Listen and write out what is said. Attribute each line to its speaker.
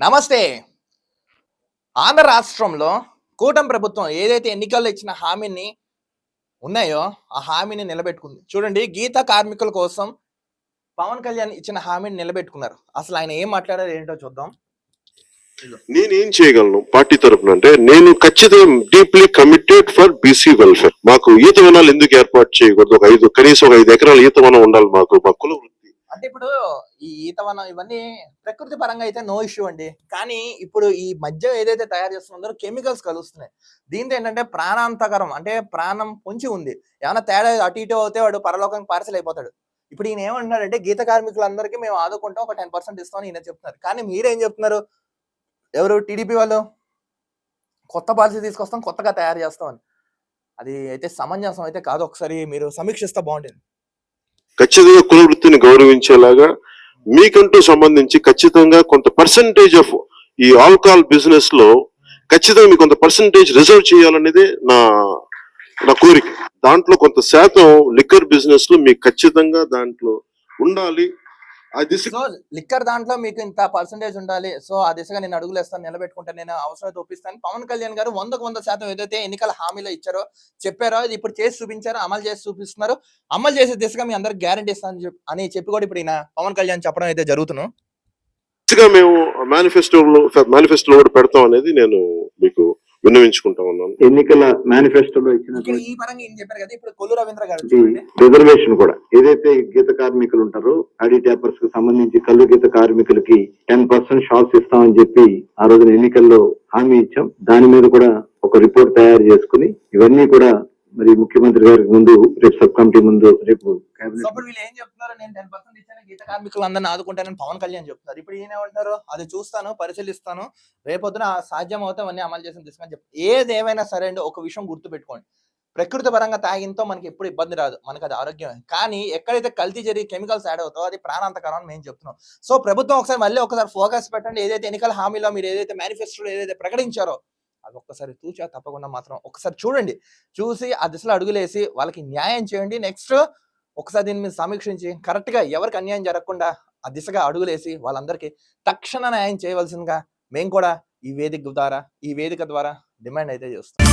Speaker 1: నమస్తే. ఆంధ్ర రాష్ట్రంలో కూటమి ప్రభుత్వం ఏదైతే ఎన్నికల్లో ఇచ్చిన హామీని ఉన్నాయో ఆ హామీని నిలబెట్టుకుంది. చూడండి గీత కార్మికుల కోసం పవన్ కళ్యాణ్ ఇచ్చిన హామీని నిలబెట్టుకున్నారు. అసలు ఆయన ఏం మాట్లాడారు ఏంటో చూద్దాం.
Speaker 2: నేనేం చేయగలను? పార్టీ తరపున అంటే నేను ఖచ్చితంగా deeply committed for BC welfare మాకు ఈత వనాలు ఎందుకు ఏర్పాటు చేయకూడదు? ఒక ఐదు కనీసం ఒక ఐదు ఎకరాల ఈత వనం ఉండాలి మాకు. మా కుల వృత్తి
Speaker 1: అంటే ఇప్పుడు ఈ ఈతవనం ఇవన్నీ ప్రకృతి పరంగా అయితే నో ఇష్యూ అండి. కానీ ఇప్పుడు ఈ మధ్య ఏదైతే తయారు చేస్తున్నారో కెమికల్స్ కలుస్తున్నాయి. దీంతో ఏంటంటే ప్రాణాంతకరం అంటే ప్రాణం పొంచి ఉంది. ఏమైనా తేడా అటు ఇటు అవుతే వాడు పరలోకానికి పార్సల్ అయిపోతాడు. ఇప్పుడు ఈయన ఏమంటున్నాడంటే గీత కార్మికులందరికీ మేము ఆదుకుంటాం ఒక టెన్ పర్సెంట్ ఇస్తామని ఈయన చెప్తున్నారు. కానీ మీరేం చెప్తున్నారు? ఎవరు? టీడీపీ వాళ్ళు? కొత్త పాలసీ తీసుకొస్తాం కొత్తగా తయారు చేస్తామని. అది అయితే సమంజసం అయితే కాదు. ఒకసారి మీరు సమీక్షిస్తే బాగుంటుంది.
Speaker 2: ఖచ్చితంగా కుల వృత్తిని గౌరవించేలాగా మీకంటూ సంబంధించి ఖచ్చితంగా కొంత పర్సంటేజ్ ఆఫ్ ఈ ఆల్కహాల్ బిజినెస్లో ఖచ్చితంగా మీకు కొంత పర్సంటేజ్ రిజర్వ్ చేయాలనేది నా నా కోరిక. దాంట్లో కొంత శాతం లిక్కర్ బిజినెస్లో మీకు ఖచ్చితంగా దాంట్లో ఉండాలి.
Speaker 1: సో లిక్కర్ దాంట్లో మీకు ఇంత పర్సంటేజ్ ఉండాలి. సో ఆ దిశగా నేను అడుగులు వేస్తాను నిలబెట్టుకుంటాను నేను అవసరమైతే ఒప్పిస్తాను. పవన్ కళ్యాణ్ గారు వందకు వంద శాతం ఏదైతే ఎన్నికల హామీలో ఇచ్చారో చెప్పారో అది ఇప్పుడు చేసి చూపించారో అమలు చేసి చూపిస్తున్నారు. అమలు చేసే దిశగా మీ అందరికి గ్యారంటీ ఇస్తాను అని చెప్పి కూడా ఇప్పుడు ఈయన పవన్ కళ్యాణ్ చెప్పడం అయితే జరుగుతున్నాం
Speaker 2: మేము మేనిఫెస్టోలో మేనిఫెస్టోలో కూడా పెడతాం అనేది నేను మీకు విన్నవించుకుంటా ఉన్నాను.
Speaker 3: ఎన్నికల మేనిఫెస్టోలో
Speaker 1: ఇక్కడ
Speaker 3: ఇచ్చినటువంటి
Speaker 1: ఈ పరంగా ఏం చెప్పారు కదా? ఇప్పుడు కొల్లు రవీంద్ర గారు చూడండి
Speaker 3: రిజర్వేషన్ కూడా. ఏదైతే గీత కార్మికులు ఉంటారో ఐడి ట్యాపర్స్కు సంబంధించి కళ్ళు గీత కార్మికులకి టెన్ పర్సెంట్ షాక్స్ ఇస్తామని చెప్పి ఆ రోజున ఎన్నికల్లో హామీ ఇచ్చాం. దాని మీద కూడా ఒక రిపోర్ట్ తయారు చేసుకుని ఇవన్నీ కూడా మరి ముఖ్యమంత్రి గారికి ముందు రేపు సబ్ కమిటీ ముందు రేపు
Speaker 1: వీళ్ళు ఏం చెప్తున్నారు నేను టెన్ పర్సెంట్ ఇచ్చాను. గీత కార్మికులు అందరిని ఆదుకుంటానని పవన్ కళ్యాణ్ చెప్తున్నారు. ఇప్పుడు ఈయన ఏమంటారు అది చూస్తాను పరిశీలిస్తాను. రేపొద్దున ఆ సాధ్యం అవుతే అవన్నీ అమలు చేసిన తీసుకొని చెప్పి ఏది ఏమైనా సరే అండి ఒక విషయం గుర్తుపెట్టుకోండి. ప్రకృతి పరంగా తాగింతో మనకి ఎప్పుడు ఇబ్బంది రాదు. మనకి అది ఆరోగ్యం. కానీ ఎక్కడైతే కల్తీ జరిగి కెమికల్స్ యాడ్ అవుతాయో అది ప్రాణాంతకరం అని మేము చెప్తున్నాం. సో ప్రభుత్వం ఒకసారి మళ్ళీ ఒకసారి ఫోకస్ పెట్టండి. ఏదైతే ఎన్నికల హామీలో మీరు ఏదైతే మేనిఫెస్టోలో ఏదైతే ప్రకటించారో అది ఒక్కసారి చూచా తప్పకుండా మాత్రం ఒకసారి చూడండి. చూసి ఆ దిశలో అడుగులేసి వాళ్ళకి న్యాయం చేయండి. నెక్స్ట్ ఒకసారి దీన్ని మీద సమీక్షించి కరెక్ట్గా ఎవరికి అన్యాయం జరగకుండా ఆ దిశగా అడుగులేసి వాళ్ళందరికీ తక్షణ న్యాయం చేయవలసిందిగా మేము కూడా ఈ వేదిక ద్వారా ఈ వేదిక ద్వారా డిమాండ్ అయితే చేస్తాం